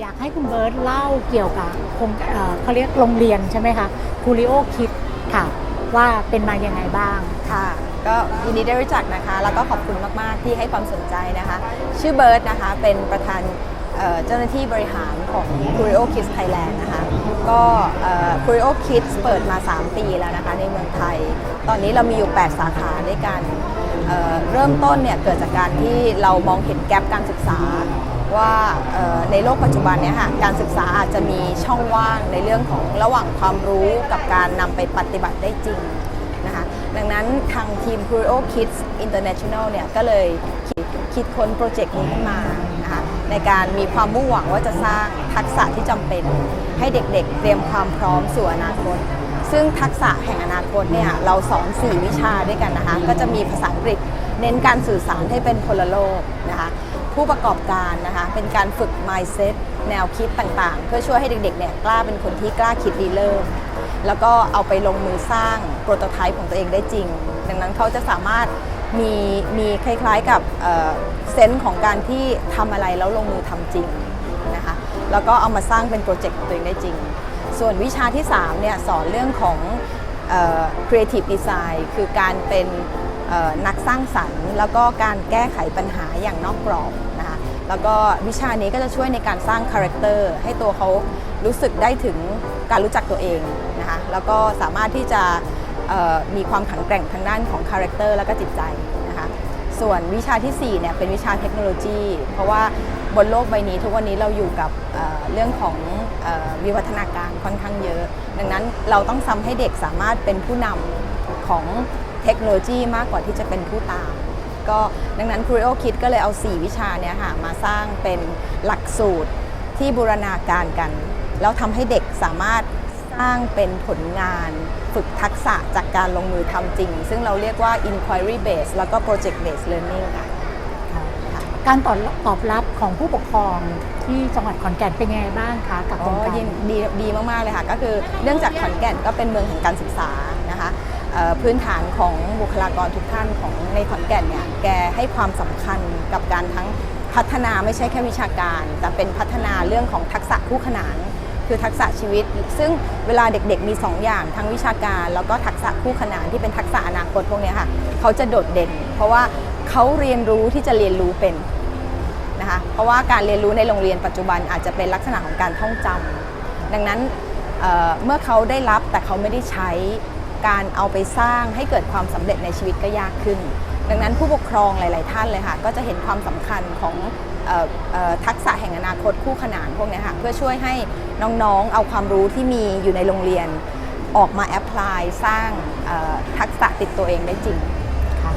อยากให้คุณเบิร์ตเล่าเกี่ยวกับโครงเอ่อเขาเรียกโรงเรียนใช่ไหมคะคูริโอคิดค่ะ ว่าเป็นมายังไงบ้าง ค่ะ ก็ยินดีได้รู้จักนะคะ แล้วก็ขอบคุณมาก ๆ ที่ให้ความสนใจนะคะ ชื่อเบิร์ตนะคะ เป็นประธานเจ้าหน้าที่บริหารของ Curio Kids Thailand นะคะ ก็เอ่อ Curio Kids เปิดมา 3 ปีแล้วนะคะ ในเมืองไทย ตอนนี้เรามีอยู่ 8 สาขาด้วยกันเเริ่มต้นเนี่ยเกิดจากการที่เรามองเห็นแกลบการศึกษา ว่าในโลกปัจจุบันเนี่ยค่ะการศึกษาอาจจะมีช่องว่างในเรื่องของระหว่างความรู้กับการนำไปปฏิบัติได้จริงนะคะดังนั้นทางทีม Curio Kids International เนี่ยก็เลยคิดคิดค้นโปรเจกต์นี้ขึ้นมานะคะในการมีความมุ่งหวังว่าจะสร้างทักษะที่จำเป็น ให้เด็กๆ เตรียมความพร้อมสู่อนาคต ซึ่งทักษะแห่งอนาคตเนี่ยเราสอน 4 วิชาด้วยกันนะคะก็จะมีภาษาอังกฤษ เน้นการสื่อสารให้เป็นพลโลกนะคะ ผู้ประกอบการนะคะเป็นการฝึก mindset แนวคิดต่างๆ เพื่อช่วยให้เด็กๆเนี่ยกล้าเป็นคนที่กล้าคิดรีเริ่ม แล้วก็เอาไปลงมือสร้างโปรโตไทป์ของตัวเองได้จริง ดังนั้นเขาจะสามารถมีมีคล้ายๆกับเซนส์ของการที่ทำอะไรแล้วลงมือทำจริงนะคะแล้วก็เอามาสร้างเป็นโปรเจกต์ของตัวเองได้จริง ส่วนวิชาที่3เนี่ยสอนเรื่องของ creative design คือการเป็น นักสร้างสรรค์ แล้วก็การแก้ไขปัญหาอย่างนอกกรอบนะคะแล้วก็วิชานี้ก็จะช่วยในการสร้างคาแรคเตอร์ให้ตัวเขารู้สึกได้ถึงการรู้จักตัวเองนะคะแล้วก็สามารถที่จะมีความแข็งแกร่งทางด้านของคาแรคเตอร์แล้วก็จิตใจนะคะส่วนวิชาที่4เนี่ยเป็นวิชาเทคโนโลยี เพราะว่าบนโลกใบนี้ทุกวันนี้เราอยู่กับเเรื่องของออวิวัฒนาการค่อนข้างเยอะ ดังนั้นเราต้องทำให้เด็กสามารถเป็นผู้นำของ เทคโนโลยีมากกว่าที่จะเป็นผู้ตาม ก็ดังนั้น Curio Kid ก็เลยเอา 4 วิชาเนี่ยค่ะมาสร้างเป็นหลักสูตรที่บูรณาการกัน แล้วทำให้เด็กสามารถสร้างเป็นผลงานฝึกทักษะจากการลงมือทำจริง ซึ่งเราเรียกว่า inquiry based แล้วก็ project based learning ค่ะการตอบตอบรับของผู้ปกครองที่จังหวัดขอนแก่นเป็นยังไงบ้างคะกับโครงอ๋อการยินดีดีมาก ๆ เลยค่ะ ก็คือเนื่องจากขอนแก่นก็เป็นเมืองแห่งการศึกษานะคะเอ่อ พื้นฐานของบุคลากรทุกท่านของในขอนแก่นเนี่ยแกให้ความสำคัญกับการทั้งพัฒนาไม่ใช่แค่วิชาการ แต่เป็นพัฒนาเรื่องของทักษะคู่ขนานคือทักษะชีวิต ซึ่งเวลาเด็กๆมี 2 อย่างทั้งวิชาการ แล้วก็ทักษะคู่ขนานที่เป็นทักษะอนาคตพวกนี้ค่ะเขาจะโดดเด่น เพราะว่าเขาเรียนรู้ที่จะเรียนรู้เป็นนะคะเพราะว่าการเรียนรู้ในโรงเรียนปัจจุบันอาจจะเป็นลักษณะของการท่องจำดังนั้นเเมื่อเขาได้รับแต่เขาไม่ได้ใช้ การเอาไปสร้างให้เกิดความสำเร็จในชีวิตก็ยากขึ้น ดังนั้นผู้ปกครองหลาย ๆ ท่านเลยค่ะ ก็จะเห็นความสำคัญของเอ่อเอ่อทักษะแห่งอนาคตคู่ขนานพวกเนี้ยค่ะเพื่อช่วยให้น้อง ๆ เอาความรู้ที่มีอยู่ในโรงเรียน ออกมาแอพพลายสร้างเอ่อทักษะติดตัวเองได้จริงค่ะ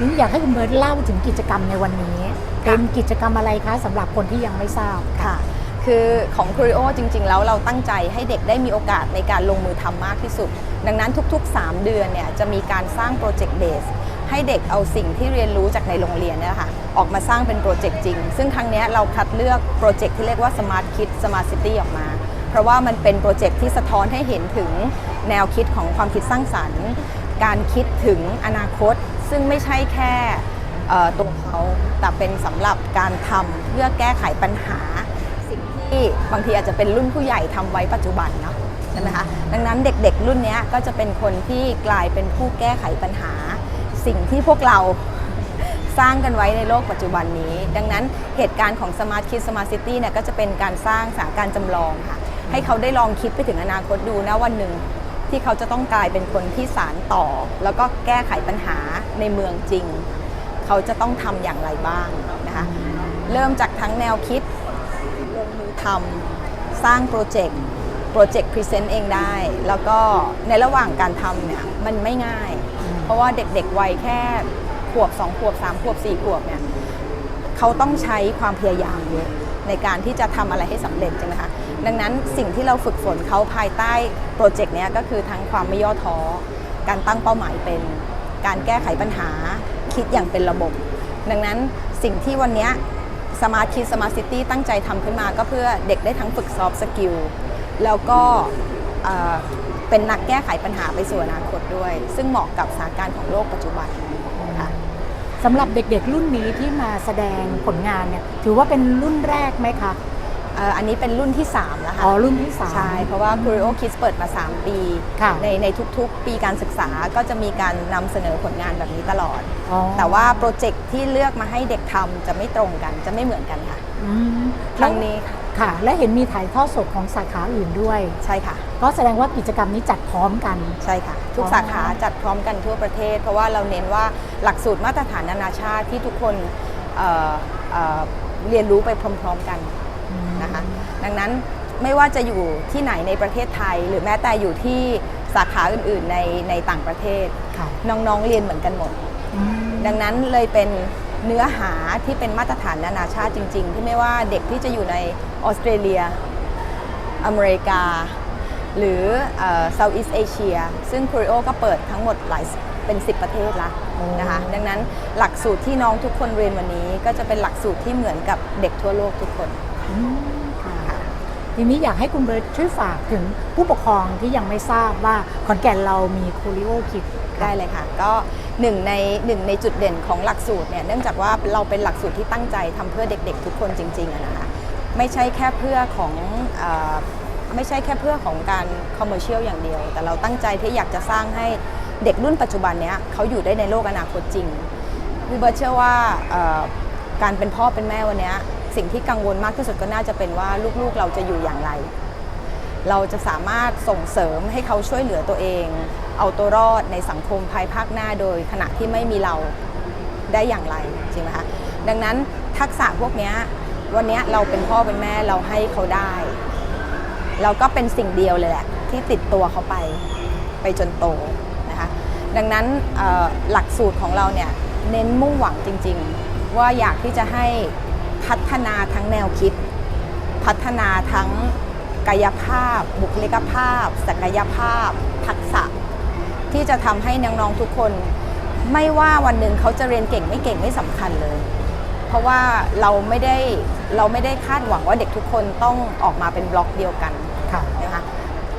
นี่อยากให้คุณเบิร์ตเล่าถึงกิจกรรมในวันนี้เป็นกิจกรรมอะไรคะสำหรับคนที่ยังไม่ทราบค่ะคือของ Curio จริง ๆ แล้วเราตั้งใจให้เด็กได้มีโอกาสในการลงมือทำมากที่สุด ดังนั้นทุกๆ 3 เดือนเนี่ยจะมีการสร้างโปรเจกต์เบสให้เด็กเอาสิ่งที่เรียนรู้จากในโรงเรียนเนี่ยค่ะออกมาสร้างเป็นโปรเจกต์จริง ซึ่งครั้งนี้เราคัดเลือกโปรเจกต์ที่เรียกว่า Smart Kid Smart City ออกมา เพราะว่ามันเป็นโปรเจกต์ที่สะท้อนให้เห็นถึงแนวคิดของความคิดสร้างสรรค์ การคิดถึงอนาคต ซึ่งไม่ใช่แค่ตัวเขาแต่เป็นสำหรับการทำเพื่อแก้ไขปัญหา สิ่งที่บางทีอาจจะเป็นรุ่นผู้ใหญ่ทำไว้ปัจจุบันเนาะ ช่ไหมคะดังนั้นเด็กๆรุ่นนี้ก็จะเป็นคนที่กลายเป็นผู้แก้ไขปัญหา สิ่งที่พวกเราสร้างกันไว้ในโลกปัจจุบันนี้ ดังนั้นเหตุการณ์ของ Smart Kid Smart City เนี่ยก็จะเป็นการสร้างสถานการณ์จำลองค่ะให้เขาได้ลองคิดไปถึงอนาคตดูนะวันหนึ่งที่เขาจะต้องกลายเป็นคนที่สารต่อ แล้วก็แก้ไขปัญหาในเมืองจริง เขาจะต้องทำอย่างไรบ้างนะคะเริ่มจากทั้งแนวคิดลงมือทำสร้างโปรเจกต์ โปรเจกต์พรีเซนต์เองได้ แล้วก็ในระหว่างการทำเนี่ยมันไม่ง่าย เพราะว่าเด็กๆวัยแค่ขวบ2ขวบ3ขวบ4ขวบเนี่ยเขาต้องใช้ความพยายามเยอะในการที่จะทำอะไรให้สำเร็จใช่ไหมคะดังนั้นสิ่งที่เราฝึกฝนเขาภายใต้โปรเจกต์เนี้ยก็คือทั้งความไม่ย่อท้อ การตั้งเป้าหมายเป็น การแก้ไขปัญหาคิดอย่างเป็นระบบ ดังนั้นสิ่งที่วันนี้สมาร์ทคิดสมาร์ทซิตี้ตั้งใจทำขึ้นมาก็เพื่อเด็กได้ทั้งฝึกซอฟต์สกิล แล้วก็เอ่อเป็นนักแก้ไขปัญหาไปสู่อนาคตด้วย ซึ่งเหมาะกับสถานการณ์ของโลกปัจจุบันค่ะสำหรับเด็กๆรุ่นนี้ที่มาแสดงผลงานเนี่ยถือว่าเป็นรุ่นแรกไหมคะเอ่ออันนี้เป็นรุ่นที่ 3 แล้วค่ะ อ๋อ รุ่นที่สามใช่ เพราะว่า Curio Kids เปิดมา 3 ปีค่ะในในทุกๆ ปีการศึกษาก็จะมีการนำเสนอผลงานแบบนี้ตลอดอ๋อแต่ว่าโปรเจกต์ที่เลือกมาให้เด็กทำจะไม่ตรงกันจะไม่เหมือนกันค่ะอืมครั้งนี้ค่ะ ค่ะ และเห็นมีถ่ายทอดสดของสาขาอื่นด้วย ใช่ค่ะ ก็แสดงว่ากิจกรรมนี้จัดพร้อมกัน ใช่ค่ะ ทุกอ๋อสาขาจัดพร้อมกันทั่วประเทศ เพราะว่าเราเน้นว่าหลักสูตรมาตรฐานนานาชาติที่ทุกคนเอ่อเอ่อเรียนรู้ไปพร้อม ๆกันอืมนะคะ ดังนั้นไม่ว่าจะอยู่ที่ไหนในประเทศไทย หรือแม้แต่อยู่ที่สาขาอื่นๆในในต่างประเทศค่ะน้องๆเรียนเหมือนกันหมดอืมดังนั้นเลยเป็น เนื้อหาที่เป็นมาตรฐานนานาชาติจริง ๆ ที่ไม่ว่าเด็กที่จะอยู่ในออสเตรเลีย อเมริกา หรือเซาท์อีสเอเชียซึ่งคูริโอก็เปิดทั้งหมดหลายเป็น 10 ประเทศละโอ้นะคะดังนั้นหลักสูตรที่น้องทุกคนเรียนวันนี้ ก็จะเป็นหลักสูตรที่เหมือนกับเด็กทั่วโลกทุกคนอืมค่ะ ทีนี้อยากให้คุณเบิร์ตช่วยฝากถึงผู้ปกครองที่ยังไม่ทราบว่าขอนแก่นเรามีคูริโอคิดได้เลยค่ะ ก็หนึ่งในหนึ่งในจุดเด่นของหลักสูตรเนี่ยเนื่องจากว่าเราเป็นหลักสูตรที่ตั้งใจทำเพื่อเด็ก ๆ ทุกคนจริงๆนะคะไม่ใช่แค่เพื่อของอไม่ใช่แค่เพื่อของการคอมเมอร์เชียลอย่างเดียว แต่เราตั้งใจที่อยากจะสร้างให้เด็กรุ่นปัจจุบันเนี้ยเขาอยู่ได้ในโลกอนาคตจริงพี่เบิร์ตเชื่อว่าการเป็นพ่อเป็นแม่วันเนี้ย สิ่งที่กังวลมากที่สุดก็น่าจะเป็นว่าลูกๆเราจะอยู่อย่างไร เราจะสามารถส่งเสริมให้เขาช่วยเหลือตัวเอง เอาตัวรอดในสังคมภายภาคหน้าโดย ขณะที่ไม่มีเราได้อย่างไรจริงไหมคะดังนั้นทักษะพวกนี้วันนี้เราเป็นพ่อเป็นแม่เราให้เขาได้ เราก็เป็นสิ่งเดียวเลยแหละ ที่ติดตัวเขาไปไปจนโตนะคะดังนั้นหลักสูตรของเราเนี่ยเน้นมุ่งหวังจริง ๆ ว่าอยากที่จะให้ พัฒนาทั้งแนวคิด พัฒนาทั้งกายภาพ บุคลิกภาพ ศักยภาพ ทักษะ ที่จะทำให้น้องๆทุกคน ไม่ว่าวันหนึ่งเขาจะเรียนเก่งไม่เก่งไม่สำคัญเลย เพราะว่าเราไม่ได้เราไม่ได้คาดหวังว่าเด็กทุกคนต้องออกมาเป็นบล็อกเดียวกันค่ะนะคะ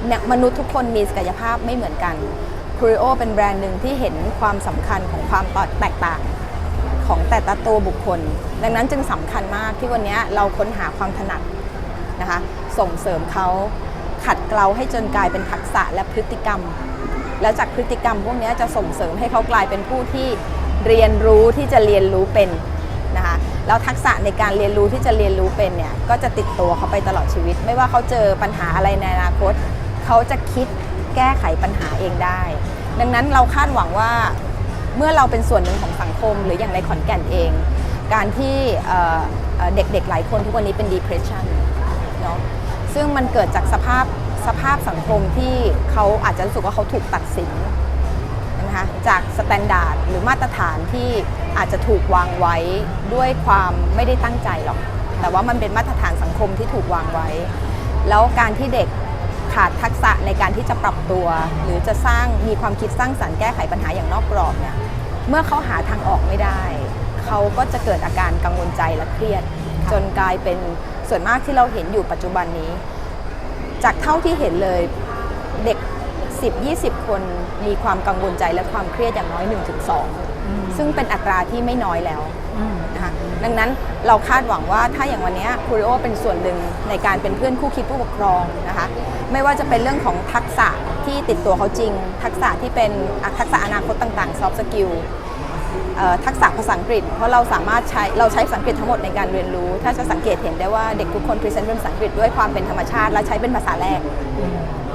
เนี่ยมนุษย์ทุกคนมีศักยภาพไม่เหมือนกัน c u r i o เป็นแบรนด์หนึ่งที่เห็นความสำคัญของความแตกต่าง ของแต่ละตัวบุคคล ดังนั้นจึงสำคัญมากที่วันนี้เราค้นหาความถนัดนะคะส่งเสริมเขาขัดเกลาให้จนกลายเป็นทักษะและพฤติกรรม แล้วจากพฤติกรรมพวกนี้จะส่งเสริมให้เขากลายเป็นผู้ที่เรียนรู้ที่จะเรียนรู้เป็นนะคะแล้วทักษะในการเรียนรู้ที่จะเรียนรู้เป็นเนี่ยก็จะติดตัวเขาไปตลอดชีวิต ไม่ว่าเขาเจอปัญหาอะไรในอนาคต เขาจะคิดแก้ไขปัญหาเองได้ ดังนั้นเราคาดหวังว่า เมื่อเราเป็นส่วนหนึ่งของสังคม หรืออย่างในขอนแก่นเอง การที่เด็กๆหลายคนทุกวันนี้เป็น depression เนาะซึ่งมันเกิดจากสภาพสภาพสังคมที่เขาอาจจะรู้สึกว่าเขาถูกตัดสินนะคะจากสแตนดาร์ดหรือมาตรฐานที่อาจจะถูกวางไว้ด้วยความไม่ได้ตั้งใจหรอก แต่ว่ามันเป็นมาตรฐานสังคมที่ถูกวางไว้ แล้วการที่เด็ก ขาดทักษะในการที่จะปรับตัว หรือจะสร้างมีความคิดสร้างสรรค์แก้ไขปัญหาอย่างนอกกรอบเนี่ยเมื่อเขาหาทางออกไม่ได้ เขาก็จะเกิดอาการกังวลใจและเครียด จนกลายเป็นส่วนมากที่เราเห็นอยู่ปัจจุบันนี้ จากเท่าที่เห็นเลยเด็ก 10-20 คนมีความกังวลใจและความเครียดอย่างน้อย 1-2 ซึ่งเป็นอัตราที่ไม่น้อยแล้วอืมนะคะดังนั้นเราคาดหวังว่าถ้าอย่างวันนี้คูริโอเป็นส่วนหนึ่งในการเป็นเพื่อนคู่คิดผู้ปกครองนะคะไม่ว่าจะเป็นเรื่องของทักษะที่ติดตัวเขาจริง ทักษะที่เป็นอะทักษะอนาคตต่างๆ soft skill เอ่อทักษะภาษาอังกฤษ เพราะเราสามารถใช้เราใช้ภาษาอังกฤษทั้งหมดในการเรียนรู้ ถ้าจะสังเกตเห็นได้ว่าเด็กทุกคนพรีเซนต์เป็นภาษาอังกฤษด้วยความเป็นธรรมชาติ และใช้เป็นภาษาแรก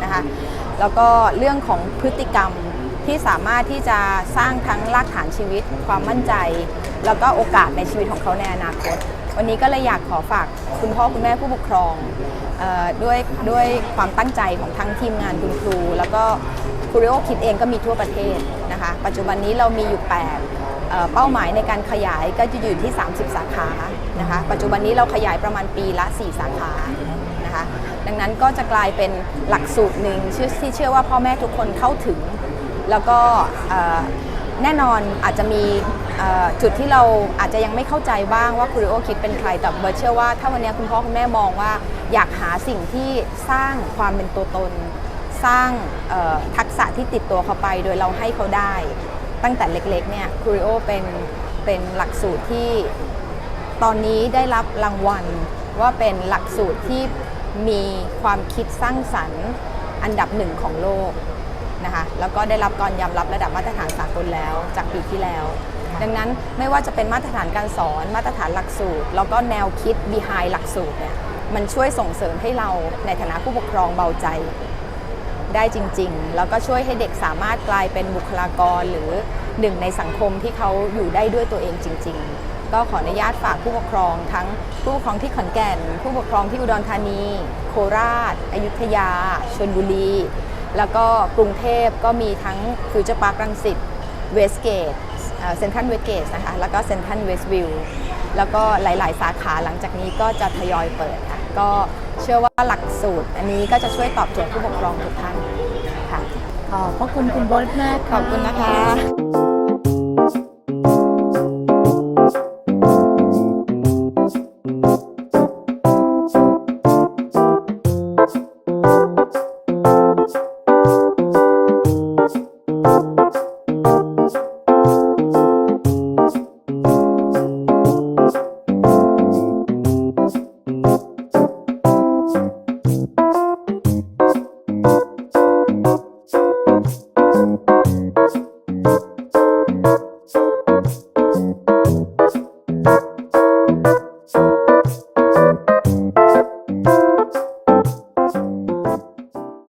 นะคะแล้วก็เรื่องของพฤติกรรม ที่สามารถที่จะสร้างทั้งรากฐานชีวิต ความมั่นใจ แล้วก็โอกาสในชีวิตของเขาในอนาคต วันนี้ก็เลยอยากขอฝากคุณพ่อคุณแม่ผู้ปกครองออด้วยด้วยความตั้งใจของทั้งทีมงานคุณครู แล้วก็คูริโอคิดเองก็มีทั่วประเทศนะคะ ปัจจุบันนี้เรามีอยู่ 8เเป้าหมายในการขยายก็จะอยู่ที่ 30 สาขานะคะ ปัจจุบันนี้เราขยายประมาณปีละ 4 สาขานะคะ ดังนั้นก็จะกลายเป็นหลักสูตรหนึ่งที่เชื่อว่าพ่อแม่ทุกคนเข้าถึง แล้วก็แน่นอนอาจจะมีจุดที่เราอาจจะยังไม่เข้าใจบ้างว่าคูริโอคิดเป็นใคร แต่เบิร์เชื่อว่าถ้าวันนี้คุณพ่อคุณแม่มองว่า อยากหาสิ่งที่สร้างความเป็นตัวตน สร้างทักษะที่ติดตัวเขาไป โดยเราให้เขาได้ ตั้งแต่เล็กๆเนี่ยคูริโอเป็นเป็นหลักสูตรที่ตอนนี้ได้รับรางวัลว่าเป็นหลักสูตรที่มีความคิดสร้างสรรค์อันดับหนึ่งของโลก นะคะแล้วก็ได้รับการยอมรับระดับมาตรฐานสากลแล้วจากปีที่แล้ว ดังนั้นไม่ว่าจะเป็นมาตรฐานการสอนมาตรฐานหลักสูตร แล้วก็แนวคิด behind หลักสูตรเนี่ยมันช่วยส่งเสริมให้เราในฐานะผู้ปกครองเบาใจได้จริง ๆ แล้วก็ช่วยให้เด็กสามารถกลายเป็นบุคลากรหรือหนึ่งในสังคมที่เขาอยู่ได้ด้วยตัวเองจริง ๆ ก็ขออนุญาตฝากผู้ปกครองทั้งผู้ปกครองที่ขอนแก่น ผู้ปกครองที่อุดรธานี โคราชอยุธยาชลบุรี แล้วก็กรุงเทพก็มีทั้งฟิวเจอร์พาร์ครังสิตเวสเกตเซ็นทรัลเวสเกตนะคะแล้วก็เซ็นทรัลเวสต์วิวแล้วก็หลาย ๆ สาขาหลังจากนี้ก็จะทยอยเปิดค่ะก็เชื่อว่าหลักสูตร อันนี้ก็จะช่วยตอบโจทย์ผู้ปกครองทุกท่านค่ะขอบพระคุณคุณเบิร์ตมากขอบคุณนะคะ